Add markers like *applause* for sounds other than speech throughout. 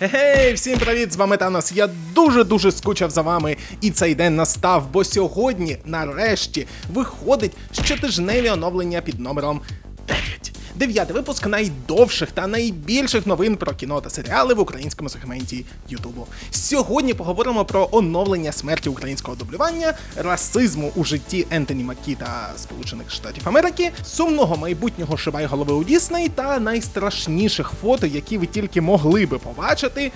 Гей, всім привіт! З вами Танос. Я дуже-дуже скучав за вами, і цей день настав, бо сьогодні, нарешті, виходить щотижневі оновлення під номером 9. Дев'ятий випуск найдовших та найбільших новин про кіно та серіали в українському сегменті Ютубу. Сьогодні поговоримо про оновлення смерті українського дублювання, расизму у житті Ентоні Макі та Сполучених Штатів Америки, сумного майбутнього шивай голови у Дісней та найстрашніших фото, які ви тільки могли би побачити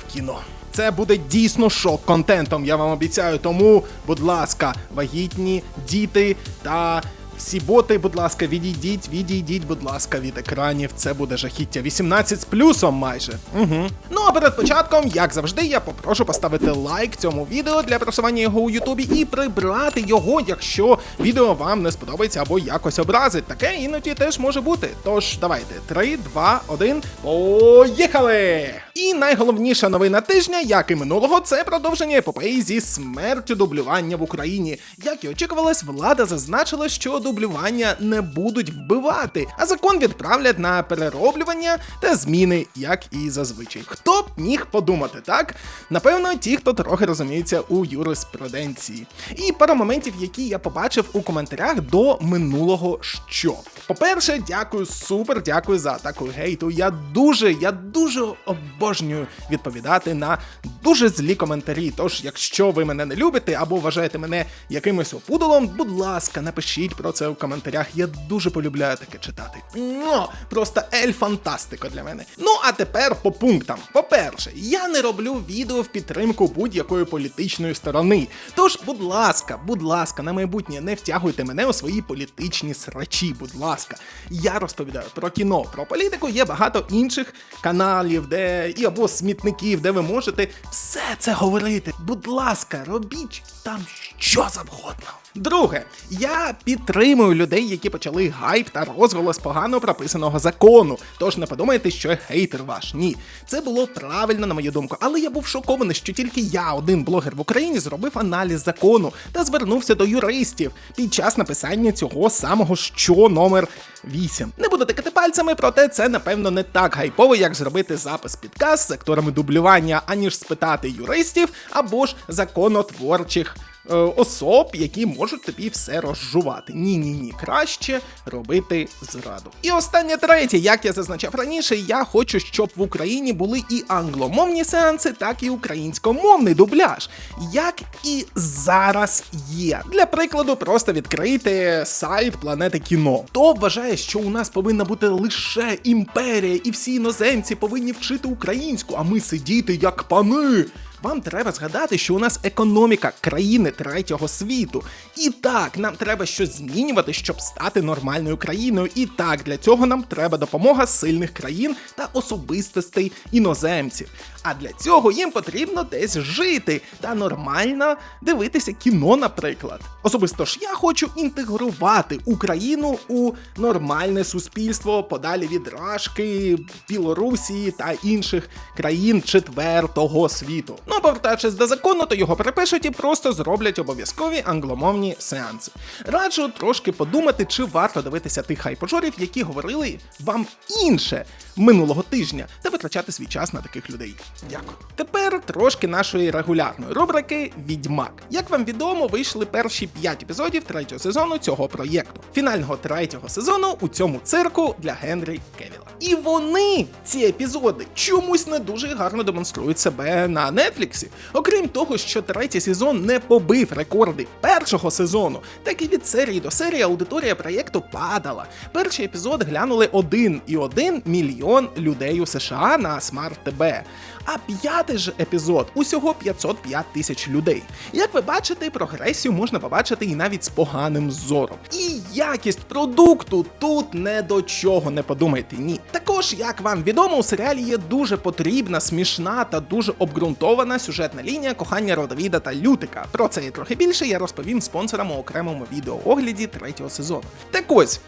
в кіно. Це буде дійсно шок контентом, я вам обіцяю. Тому, будь ласка, вагітні, діти та. Всі боти, будь ласка, відійдіть, відійдіть, будь ласка, від екранів. Це буде жахіття 18 з плюсом майже. Угу. Ну а перед початком, як завжди, я попрошу поставити лайк цьому відео для просування його у Ютубі і прибрати його, якщо відео вам не сподобається або якось образить. Таке іноді теж може бути. Тож давайте, 3, 2, 1, поїхали! І найголовніша новина тижня, як і минулого, це продовження епопеї зі смертю дублювання в Україні. Як і очікувалось, влада зазначила, що дублювання не будуть вбивати, а закон відправлять на перероблювання та зміни, як і зазвичай. Хто б міг подумати, так? Напевно, ті, хто трохи розуміється у юриспруденції. І пара моментів, які я побачив у коментарях до минулого що. По-перше, дякую, супер, дякую за атаку гейту. Я дуже, я дуже обожнюю відповідати на дуже злі коментарі. Тож, якщо ви мене не любите або вважаєте мене якимось опудолом, будь ласка, напишіть про це у коментарях. Я дуже полюбляю таке читати. Ну, просто ель фантастико для мене. Ну а тепер по пунктам. По-перше, я не роблю відео в підтримку будь-якої політичної сторони. Тож, будь ласка, будь ласка, на майбутнє не втягуйте мене у свої політичні срачі, будь ласка. Я розповідаю про кіно, про політику. Є багато інших каналів, де і або смітників, де ви можете все це говорити. Будь ласка, робіть там що завгодно. Друге, я підтримую людей, які почали гайп та розголос погано прописаного закону. Тож не подумайте, що я хейтер ваш. Ні, це було правильно, на мою думку. Але я був шокований, що тільки я, один блогер в Україні, зробив аналіз закону та звернувся до юристів під час написання цього самого що номер 8. Не буду тикати пальцями, проте це напевно не так гайпово, як зробити запис підкаст з акторами дублювання, аніж спитати юристів або ж законотворчих е, особ, які можуть тобі все розжувати. Ні, ні, ні, краще робити зраду. І останнє третє, як я зазначав раніше, я хочу, щоб в Україні були і англомовні сеанси, так і українськомовний дубляж, як і зараз є. Для прикладу, просто відкрийте сайт планети кіно. Хто вважає, що у нас повинна бути лише імперія, і всі іноземці повинні вчити українську, а ми сидіти як пани. Вам треба згадати, що у нас економіка країни третього світу. І так, нам треба щось змінювати, щоб стати нормальною країною. І так, для цього нам треба допомога сильних країн та особистостей іноземців. А для цього їм потрібно десь жити та нормально дивитися кіно, наприклад. Особисто ж я хочу інтегрувати Україну у нормальне суспільство подалі від Рашки, Білорусі та інших країн четвертого світу. Ну повертаючись до закону, то його перепишуть і просто зроблять обов'язкові англомовні сеанси. Раджу трошки подумати, чи варто дивитися тих хайпожорів, які говорили вам інше минулого тижня, та витрачати свій час на таких людей. Дякую. Тепер трошки нашої регулярної рубрики Відьмак. Як вам відомо, вийшли перші 5 епізодів третього сезону цього проєкту, фінального третього сезону у цьому цирку для Генрі Кевіла. І вони, ці епізоди, чомусь не дуже гарно демонструють себе на Нетфліксі. Окрім того, що третій сезон не побив рекорди першого сезону, так і від серії до серії аудиторія проєкту падала. Перший епізод глянули 1,1 мільйон людей у США на Smart TV. А п'ятий ж епізод усього 505 тисяч людей. Як ви бачите, прогресію можна побачити і навіть з поганим зором. І якість продукту тут не до чого не подумайте. Ні. Також, як вам відомо, у серіалі є дуже потрібна, смішна та дуже обґрунтована сюжетна лінія кохання Родовіда та Лютика. Про це і трохи більше я розповім спонсорам у окремому відеоогляді третього сезону. Так ось.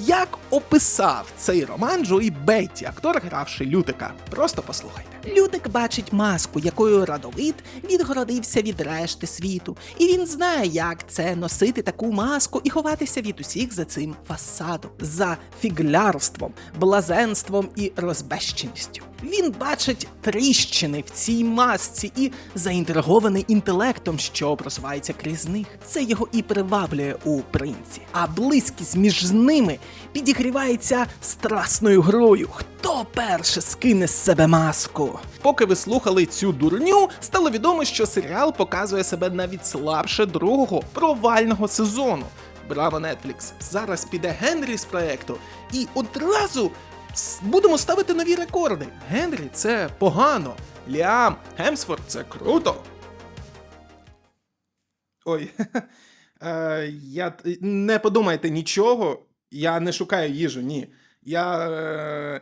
Як описав цей роман Джої Бетті, актор гравши Лютика? Просто послухайте. Людик бачить маску, якою радовид відгородився від решти світу, і він знає, як це носити таку маску і ховатися від усіх за цим фасадом, за фіглярством, блазенством і розбещеністю. Він бачить тріщини в цій масці і заінтригований інтелектом, що просувається крізь них. Це його і приваблює у принці. А близькість між ними підігрівається страсною грою. Хто перше скине з себе маску? Поки ви слухали цю дурню, стало відомо, що серіал показує себе навіть слабше другого провального сезону. Браво, Netflix! Зараз піде Генрі з проекту, і одразу будемо ставити нові рекорди. Генрі це погано. Ліам, Гемсфорд це круто. Ой, *laughs* е, я не подумайте нічого. Я не шукаю їжу, ні. Я. Е...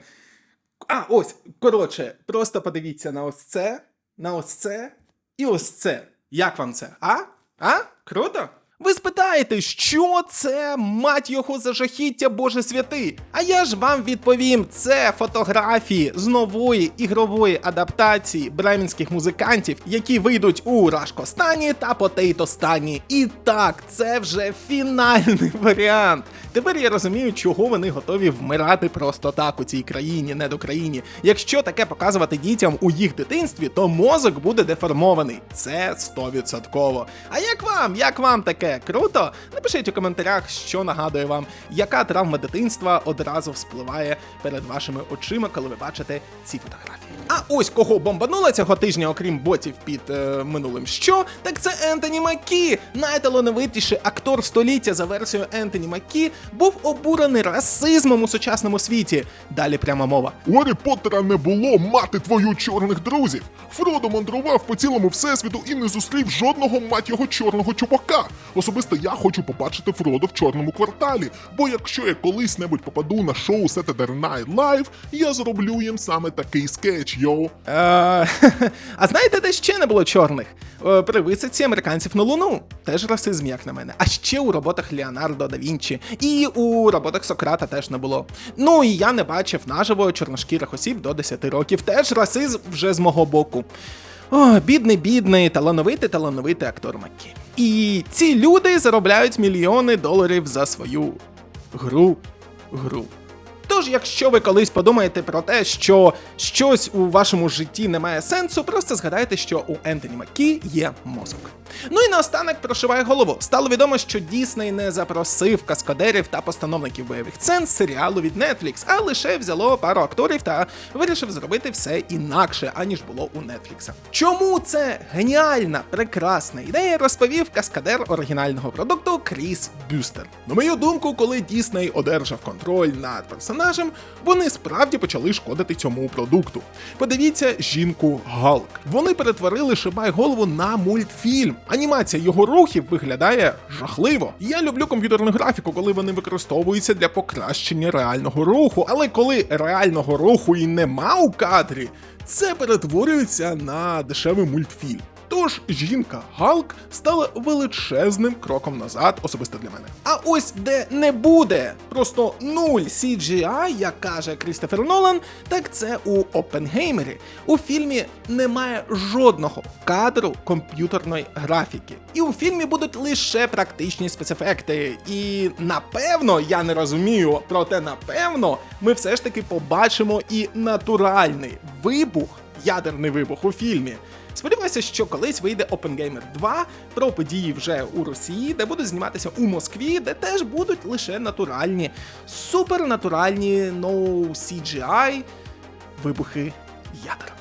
А, ось, коротше, просто подивіться на ось це, на ось це і ось це. Як вам це? А? А? Круто? Ви спитаєте, що це, мать його за жахіття Боже святий? А я ж вам відповім: це фотографії з нової ігрової адаптації бременських музикантів, які вийдуть у Рашкостані та Потейтостані. І так, це вже фінальний *laughs* варіант. Тепер я розумію, чого вони готові вмирати просто так у цій країні, не до країні. Якщо таке показувати дітям у їх дитинстві, то мозок буде деформований. Це 100%. А як вам? Як вам таке? Круто? Напишіть у коментарях, що нагадує вам, яка травма дитинства одразу вспливає перед вашими очима, коли ви бачите ці фотографії. А ось кого бомбануло цього тижня, окрім ботів під е, минулим що, так це Ентоні Макі. Найталановитіший актор століття за версією Ентоні Макі був обурений расизмом у сучасному світі. Далі пряма мова. У Гаррі Поттера не було мати твою чорних друзів. Фродо мандрував по цілому всесвіту і не зустрів жодного мать його чорного чувака. Особисто я хочу побачити Фродо в чорному кварталі. Бо якщо я колись небудь попаду на шоу Saturday Night Live, я зроблю їм саме такий скетч, йоу. Е, *laughs* а знаєте, де ще не було чорних? Е, При висадці американців на Луну. Теж расизм, як на мене. А ще у роботах Леонардо да Вінчі. І у роботах Сократа теж не було. Ну і я не бачив наживо чорношкірих осіб до 10 років. Теж расизм вже з мого боку. О, бідний, бідний, талановитий, талановитий актор Маккі. І ці люди заробляють мільйони доларів за свою гру. Гру. Тож, якщо ви колись подумаєте про те, що щось у вашому житті не має сенсу, просто згадайте, що у Ентоні Маккі є мозок. Ну і наостанок прошиває голову. Стало відомо, що Дісней не запросив каскадерів та постановників бойових сцен з серіалу від Netflix, а лише взяло пару акторів та вирішив зробити все інакше, аніж було у Netflix. Чому це геніальна, прекрасна ідея, розповів каскадер оригінального продукту Кріс Бюстер. На мою думку, коли Дісней одержав контроль над персонажем, вони справді почали шкодити цьому продукту. Подивіться жінку Галк. Вони перетворили Шибай голову на мультфільм. Анімація його рухів виглядає жахливо. Я люблю комп'ютерну графіку, коли вони використовуються для покращення реального руху, але коли реального руху і нема у кадрі, це перетворюється на дешевий мультфільм. Тож жінка Галк стала величезним кроком назад, особисто для мене. А ось де не буде просто нуль CGI, як каже Крістофер Нолан, так це у Опенгеймері. У фільмі немає жодного кадру комп'ютерної графіки. І у фільмі будуть лише практичні спецефекти. І напевно, я не розумію, проте напевно, ми все ж таки побачимо і натуральний вибух, ядерний вибух у фільмі. Сподіваюся, що колись вийде Oppenheimer 2 про події вже у Росії, де буду зніматися у Москві, де теж будуть лише натуральні, супернатуральні no CGI вибухи ядер.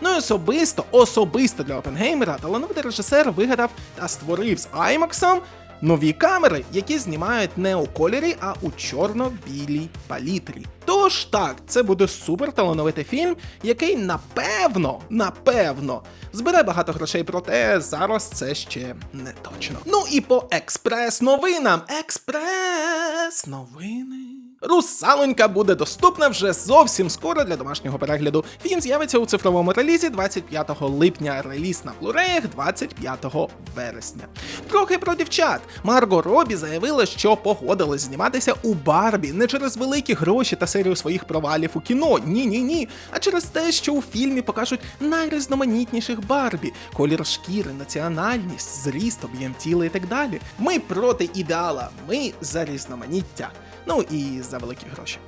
Ну і особисто, особисто для Опенгеймера талановитий режисер вигадав та створив з IMAX нові камери, які знімають не у кольорі, а у чорно-білій палітрі. Тож так, це буде супер талановитий фільм, який напевно, напевно, збере багато грошей, проте зараз це ще не точно. Ну і по експрес-новинам. Експрес-новини. Русалонька буде доступна вже зовсім скоро для домашнього перегляду. Фільм з'явиться у цифровому релізі 25 липня, реліз на плуреях 25 вересня. Трохи про дівчат. Марго Робі заявила, що погодилась зніматися у Барбі не через великі гроші та серію своїх провалів у кіно. Ні, ні, ні. А через те, що у фільмі покажуть найрізноманітніших Барбі, колір шкіри, національність, зріст, об'єм тіла і так далі. Ми проти ідеала, ми за різноманіття. Ну і за великі гроші.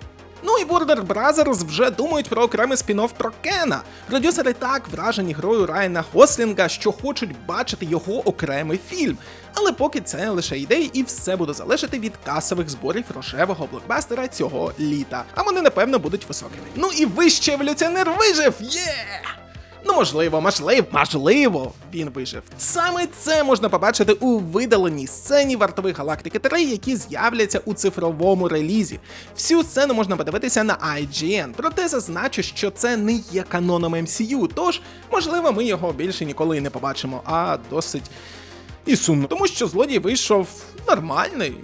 Ну і Warner Brothers вже думають про окремий спін-офф про Кена. Продюсери так вражені грою Райана Гослінга, що хочуть бачити його окремий фільм. Але поки це лише ідеї, і все буде залежати від касових зборів рожевого блокбастера цього літа. А вони, напевно, будуть високими. Ну і вище еволюціонер вижив! Є! Ну, можливо, можливо, можливо, він вижив. Саме це можна побачити у видаленій сцені вартових галактики 3, які з'являться у цифровому релізі. Всю сцену можна подивитися на IGN, проте зазначу, що це не є каноном MCU, тож, можливо, ми його більше ніколи і не побачимо, а досить і сумно. Тому що злодій вийшов нормальний.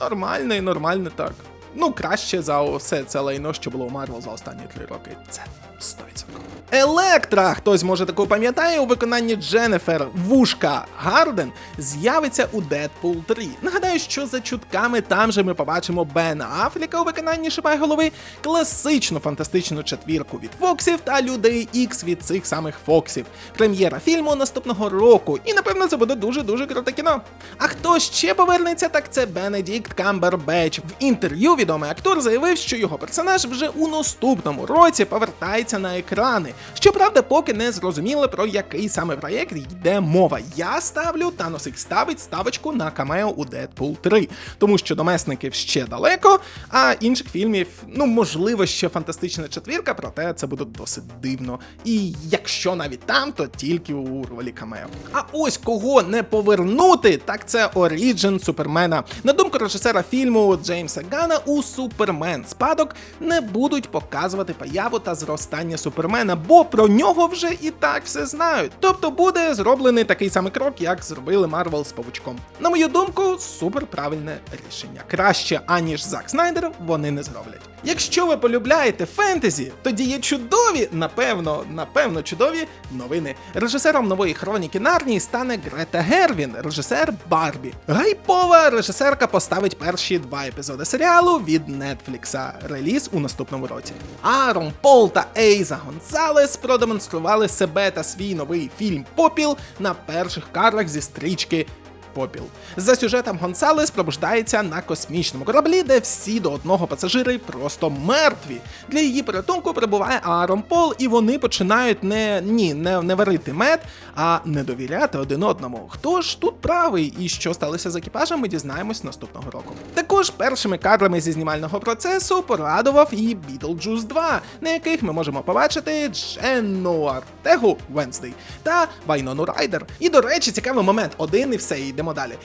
Нормальний, нормальний так. Ну, краще за все це лайно, що було у Марвел за останні три роки. Це 100%. Електра, хтось може таку пам'ятає у виконанні Дженнефер Вушка Гарден, з'явиться у Дедпул 3. Нагадаю, що за чутками там же ми побачимо Бена Афріка у виконанні Шипайголови, класичну фантастичну четвірку від Фоксів та Людей Ікс від цих самих Фоксів. Прем'єра фільму наступного року, і напевно це буде дуже-дуже круте кіно. А хто ще повернеться, так це Бенедікт Камбербеч. В інтерв'ю відомий актор заявив, що його персонаж вже у наступному році повертається на екрани. Щоправда, поки не зрозуміло про який саме проєкт йде мова. Я ставлю X ставить ставочку на камео у Deadpool 3, тому що до месників ще далеко, а інших фільмів, ну можливо, ще фантастична четвірка, проте це буде досить дивно. І якщо навіть там, то тільки у ролі камео. А ось кого не повернути, так це Оріджин Супермена. На думку режисера фільму Джеймса Гана, у Супермен спадок не будуть показувати появу та зростання Супермена, бо про нього вже і так все знають. Тобто буде зроблений такий самий крок, як зробили Марвел з павучком. На мою думку, супер правильне рішення. Краще аніж Зак Снайдер вони не зроблять. Якщо ви полюбляєте фентезі, тоді є чудові, напевно, напевно, чудові новини. Режисером нової хроніки Нарнії стане Грета Гервін, режисер Барбі. Гайпова режисерка поставить перші два епізоди серіалу від Нетфлікса. Реліз у наступному році. Арон Пол та Ейза Гонсалес продемонстрували себе та свій новий фільм Попіл на перших карлах зі стрічки попіл. За сюжетом Гонсалес пробуждається на космічному кораблі, де всі до одного пасажири просто мертві. Для її порятунку прибуває Аарон Пол, і вони починають не ні, не, не варити мед, а не довіряти один одному. Хто ж тут правий і що сталося з екіпажем, ми дізнаємось наступного року. Також першими кадрами зі знімального процесу порадував і Beetlejuice 2, на яких ми можемо побачити Дженну Артегу Венздей та Вайнону Райдер. І до речі, цікавий момент, один і все, і йдемо далі.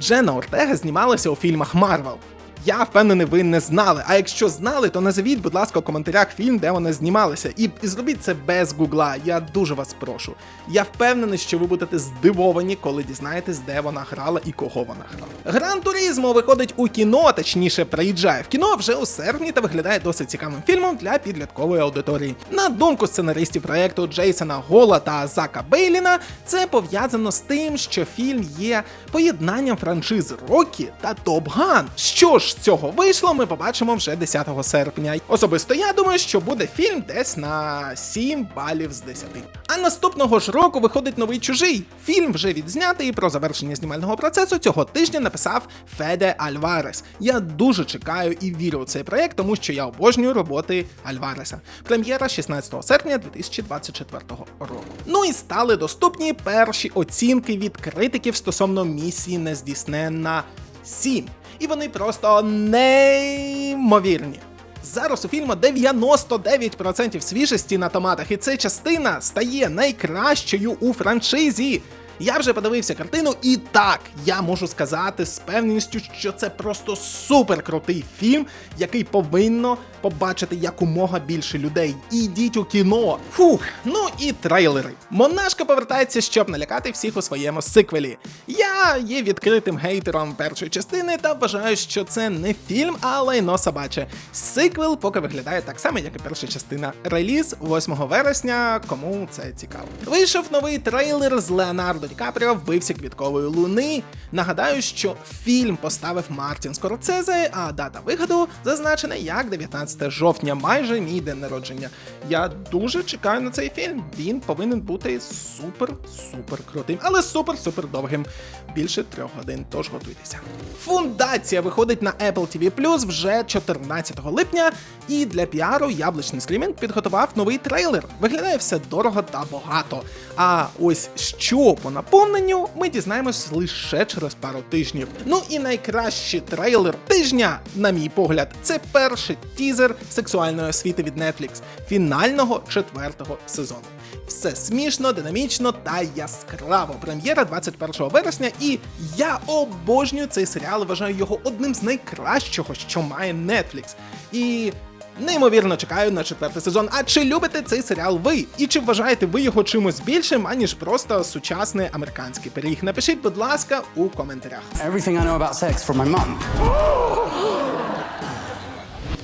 Дженна Ортега знімалася у фільмах Марвел. Я впевнений, ви не знали. А якщо знали, то назовіть, будь ласка, у коментарях фільм, де вона знімалася. І, і зробіть це без гугла. Я дуже вас прошу. Я впевнений, що ви будете здивовані, коли дізнаєтесь, де вона грала і кого вона грала. Гран Турізмо виходить у кіно, точніше, приїжджає в кіно вже у серпні та виглядає досить цікавим фільмом для підліткової аудиторії. На думку сценаристів проекту Джейсона Гола та Зака Бейліна, це пов'язано з тим, що фільм є поєднанням франшиз Рокі та Топ Ган. Що ж з цього вийшло, ми побачимо вже 10 серпня. Особисто я думаю, що буде фільм десь на 7 балів з 10. А наступного ж року виходить новий чужий. Фільм вже відзнятий і про завершення знімального процесу цього тижня написав Феде Альварес. Я дуже чекаю і вірю у цей проект, тому що я обожнюю роботи Альвареса. Прем'єра 16 серпня 2024 року. Ну і стали доступні перші оцінки від критиків стосовно місії нездійсненна 7. І вони просто неймовірні. Зараз у фільму 99% свіжості на томатах, і ця частина стає найкращою у франшизі. Я вже подивився картину, і так, я можу сказати з певністю, що це просто супер крутий фільм, який повинно побачити якомога більше людей. Ідіть у кіно. Фух, ну і трейлери. Монашка повертається, щоб налякати всіх у своєму сиквелі. Я є відкритим гейтером першої частини та вважаю, що це не фільм, а лайно собаче. Сиквел поки виглядає так само, як і перша частина. Реліз 8 вересня, кому це цікаво. Вийшов новий трейлер з Леонардо Ді Капріо вбився квіткової луни. Нагадаю, що фільм поставив Мартін Скорцезе, а дата виходу зазначена як 19 жовтня, майже мій день народження. Я дуже чекаю на цей фільм. Він повинен бути супер-супер крутим, але супер-супер довгим. Більше трьох годин, тож готуйтеся. Фундація виходить на Apple TV вже 14 липня, і для піару яблучний стрімінг підготував новий трейлер. Виглядає все дорого та багато. А ось що по наповненню ми дізнаємось лише через пару тижнів. Ну і найкращий трейлер тижня, на мій погляд, це перший тізер сексуальної освіти від Netflix, фінального четвертого сезону. Все смішно, динамічно та яскраво. Прем'єра 21 вересня, і я обожнюю цей серіал. Вважаю його одним з найкращого, що має Netflix. І неймовірно чекаю на четвертий сезон. А чи любите цей серіал ви? І чи вважаєте ви його чимось більшим, аніж просто сучасний американський пиріг? Напишіть, будь ласка, у коментарях. Everything I know about sex from my mum.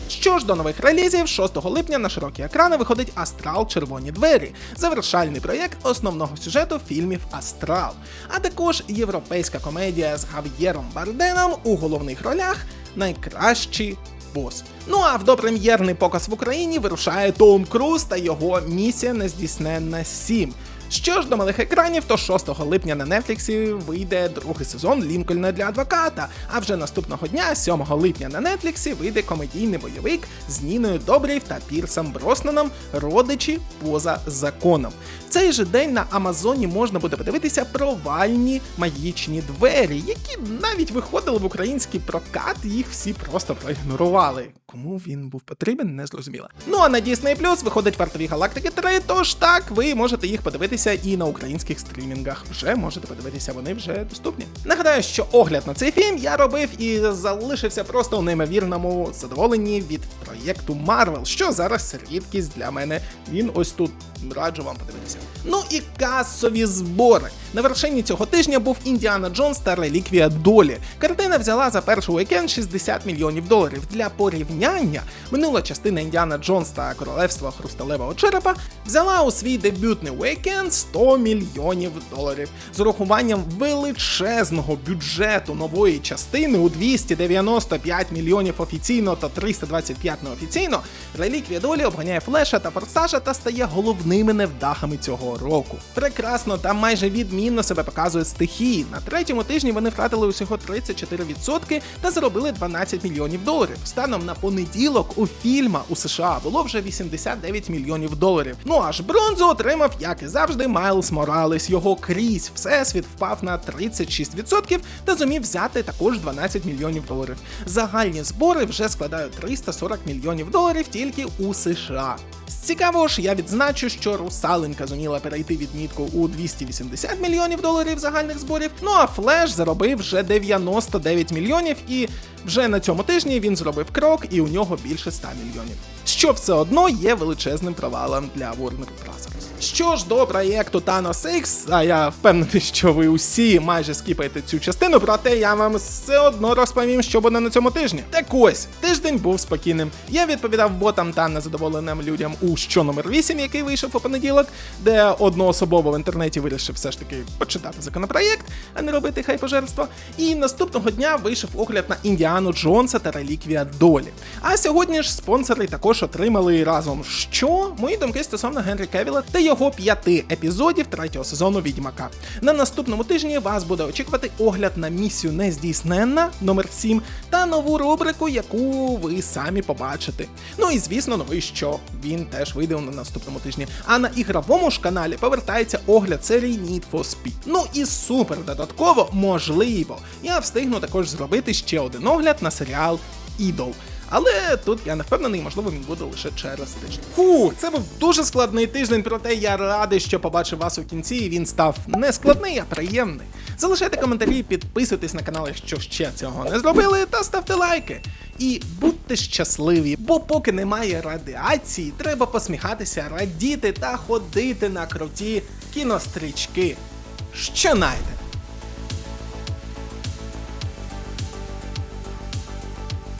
Що ж до нових релізів, 6 липня на широкі екрани виходить Астрал Червоні двері, завершальний проєкт основного сюжету фільмів Астрал, а також європейська комедія з Гав'єром Барденом у головних ролях найкращий бос. Ну а в допрем'єрний показ в Україні вирушає Том Круз та його місія нездійсненна 7. Що ж до малих екранів, то 6 липня на Нетфліксі вийде другий сезон Лінкольна для адвоката. А вже наступного дня, 7 липня, на Нетфліксі вийде комедійний бойовик з Ніною Добрів та Пірсом Броснаном Родичі поза законом. Цей же день на Амазоні можна буде подивитися провальні магічні двері, які навіть виходили в український прокат, їх всі просто проігнорували. Кому він був потрібен, не зрозуміло. Ну а на Disney Plus виходить вартові галактики 3, тож так, ви можете їх подивитися і на українських стрімінгах. Вже можете подивитися, вони вже доступні. Нагадаю, що огляд на цей фільм я робив і залишився просто у неймовірному задоволенні від проєкту Marvel, що зараз рідкість для мене. Він ось тут раджу вам подивитися. Ну і касові збори. На вершині цього тижня був Індіана Джонс та Реліквія Долі. Картина взяла за перший уікенд 60 мільйонів доларів. Для порівняння минула частина Індіана Джонс та Королевство Хрусталевого Черепа взяла у свій дебютний уікенд 100 мільйонів доларів. З урахуванням величезного бюджету нової частини у 295 мільйонів офіційно та 325 неофіційно, Реліквія долі обганяє флеша та форсажа та стає головними невдахами цього року. Прекрасно та майже відмінно себе показує стихії. На третьому тижні вони втратили усього 34% та заробили 12 мільйонів доларів. Станом на понеділок у фільма у США було вже 89 мільйонів доларів. Ну аж бронзу отримав, як і завжди, Майлз Моралес. Його крізь всесвіт впав на 36% та зумів взяти також 12 мільйонів доларів. Загальні збори вже складають 340 мільйонів доларів тільки у США. З цікавого ж я відзначу, що Русаленка зуміла перейти відмітку у 280 мільйонів доларів загальних зборів. Ну а Флеш заробив вже 99 мільйонів, і вже на цьому тижні він зробив крок, і у нього більше 100 мільйонів. Що все одно є величезним провалом для Warner Bros. Що ж до проєкту Thanos X, а я впевнений, що ви усі майже скіпаєте цю частину, проте я вам все одно розповім, що буде на цьому тижні. Так ось, тиждень був спокійним. Я відповідав ботам та незадоволеним людям у що номер 8, який вийшов у понеділок, де одноособово в інтернеті вирішив все ж таки почитати законопроєкт, а не робити хайпожерство. І наступного дня вийшов огляд на Індіану Джонса та Реліквія Долі. А сьогодні ж спонсори також отримали разом що мої думки стосовно Генрі Кевіла та його п'яти епізодів третього сезону Відьмака. На наступному тижні вас буде очікувати огляд на місію нездійсненна номер 7 та нову рубрику, яку ви самі побачите. Ну і звісно, новий що він теж вийде на наступному тижні. А на ігровому ж каналі повертається огляд серії Need for Speed. Ну і супер додатково, можливо, я встигну також зробити ще один огляд на серіал Ідол. Але тут я не впевнений, можливо, він буде лише через тиждень. Фу, це був дуже складний тиждень, проте я радий, що побачив вас у кінці, і він став не складний, а приємний. Залишайте коментарі, підписуйтесь на канал, якщо ще цього не зробили, та ставте лайки. І будьте щасливі, бо поки немає радіації, треба посміхатися, радіти та ходити на круті кінострічки. Що найде?